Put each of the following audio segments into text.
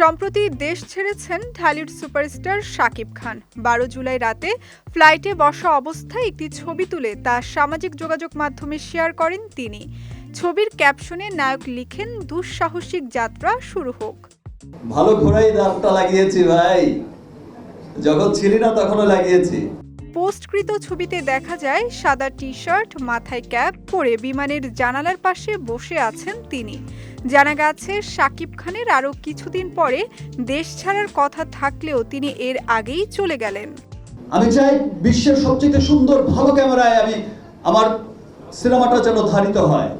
সম্প্রতি দেশ ছেড়েছেন ঢালিউড সুপারস্টার শাকিব খান। বারো জুলাই রাতে ফ্লাইটে বসা অবস্থায় একটি ছবি তুলে তা সামাজিক যোগাযোগ মাধ্যমে শেয়ার করেন তিনি। ছবির ক্যাপশনে নায়ক লিখেন, দুঃসাহসিক যাত্রা শুরু হোক। ভালো ঘোড়াই দাঁতটা লাগিয়েছি ভাই। যখন ছিলি না তখনও লাগিয়েছি। পোস্টকৃত ছবিতে দেখা যায়, সাদা টি শার্ট মাথায় ক্যাপ পরে বিমানের জানালার পাশে বসে আছেন তিনি। জানা গেছে শাকিব খানের আরও কিছুদিন পরে দেশ ছাড়ার কথা থাকলেও তিনি এর আগেই চলে গেলেন। আমি চাই বিশ্বের সবচেয়ে সুন্দর, ভালো ক্যামেরায় আমি আমার সিনেমাটা যেন ধারিত হয়,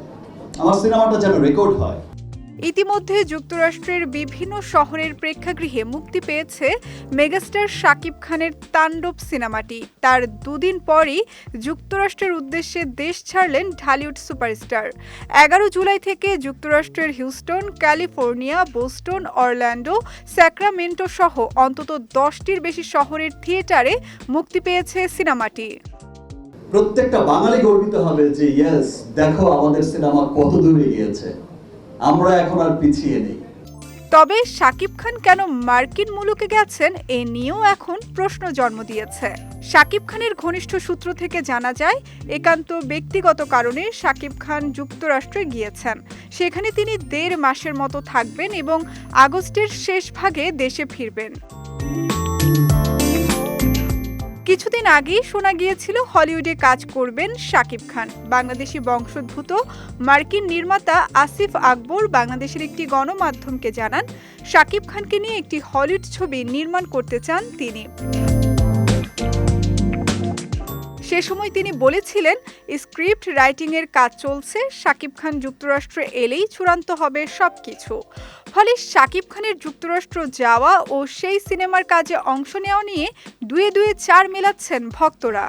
আমার সিনেমাটা যেন রেকর্ড হয়। ইতিমধ্যে যুক্তরাষ্ট্রের বিভিন্ন শহরের প্রেক্ষাগৃহে মুক্তি পেয়েছে মেগাস্টার শাকিব খানের তাণ্ডব সিনেমাটি। তার দুদিন পরই যুক্তরাষ্ট্রের উদ্দেশ্যে দেশ ছাড়লেন ঢালিউড সুপারস্টার। এগারো জুলাই থেকে যুক্তরাষ্ট্রের Houston, California, Boston, Orlando, Sacramento সহ অন্তত দশটির বেশি শহরের থিয়েটারে মুক্তি পেয়েছে সিনেমাটি। প্রত্যেকটা বাঙালি গর্বিত হবে যে, ইয়েস, দেখো আমাদের সিনেমা কত দূরে গিয়েছে আমরা এখন আর পিছিয়ে নেই। তবে শাকিব খান কেন মার্কিন মুলুকে গেছেন এ নিয়েও এখন প্রশ্ন জন্ম দিয়েছে। শাকিব খানের ঘনিষ্ঠ সূত্র থেকে জানা যায়, একান্ত ব্যক্তিগত কারণে শাকিব খান যুক্তরাষ্ট্রে গিয়েছেন। সেখানে তিনি দেড় মাসের মতো থাকবেন এবং আগস্টের শেষ ভাগে দেশে ফিরবেন। কিছুদিন আগেই শোনা গিয়েছিল হলিউডে কাজ করবেন শাকিব খান। বাংলাদেশি বংশোদ্ভূত মার্কিন নির্মাতা আসিফ আকবর বাংলাদেশের একটি গণমাধ্যমকে জানান, শাকিব খানকে নিয়ে একটি হলিউড ছবি নির্মাণ করতে চান তিনি। সময় তিনি বলেছিলেন, স্ক্রিপ্ট রাইটিংয়ের কাজ চলছে, শাকিব খান যুক্তরাষ্ট্রে এলেই চূড়ান্ত হবে সবকিছু। ফলে শাকিব খানের যুক্তরাষ্ট্র যাওয়া ও সেই সিনেমার কাজে অংশ নেওয়া নিয়ে দুয়ে দুয়ে চার মেলাচ্ছেন ভক্তরা।